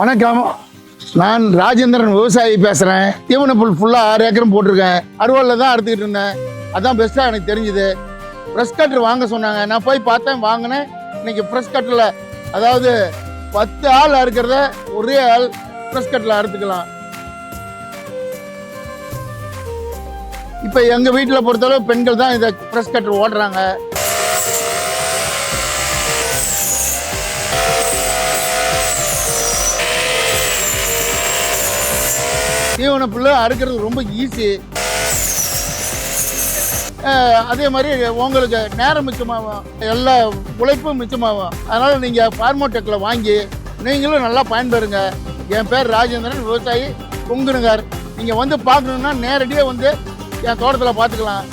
வணக்கம். நான் ராஜேந்திரன் விவசாயி பேசுகிறேன் தீவன புல் ஃபுல்லாக ஆறு ஏக்கரும் போட்டிருக்கேன். அறுவலில் தான் அறுத்துக்கிட்டு இருந்தேன். அதான் பெஸ்ட்டாக எனக்கு தெரிஞ்சுது. ஃப்ரெஷ் கட்டர் வாங்க சொன்னாங்க. நான் போய் பார்த்தேன் வாங்கினேன். இன்னைக்கு ப்ரெஷ் கட்டில் அதாவது பத்து ஆள் அறுக்கிறத ஒரே ஆள் ஃப்ரெஷ் கட்டில் அறுத்துக்கலாம். இப்போ எங்கள் வீட்டில் பொறுத்தளவு பெண்கள் தான் இதை ஃப்ரெஷ் கட்டர் ஓட்டுறாங்க. தீவன புல்லு அறுக்கிறது ரொம்ப ஈஸி அதே மாதிரி உங்களுக்கு நேரம் மிச்சமாகும். எல்லா உழைப்பும் மிச்சமாகும். அதனால் நீங்கள் ஃபார்மோடெக்கில் வாங்கி நீங்களும் நல்லா பயன்பெறுங்க. என் பேர் ராஜேந்திரன் விவசாயி பொங்குனுங்கார் நீங்கள் வந்து பார்க்கணுன்னா நேரடியாக வந்து என் தோட்டத்தில் பார்த்துக்கலாம்.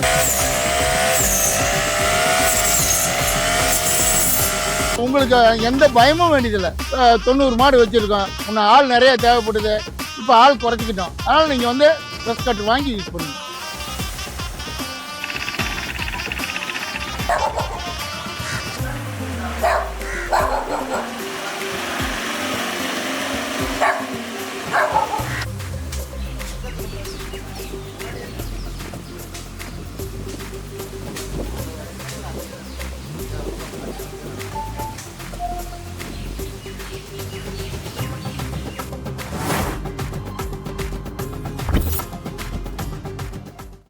உங்களுக்கு எந்த பயமும் வேண்டியதில்லை. தொண்ணூறு மாடு வச்சுருக்கோம். இன்னும் ஆள் நிறைய தேவைப்படுது. இப்போ ஆள் குறைச்சிக்கிட்டோம் அதனால் நீங்கள் வந்து ப்ரெஸ் கட் வாங்கி யூஸ் பண்ணுங்கள் Yeah.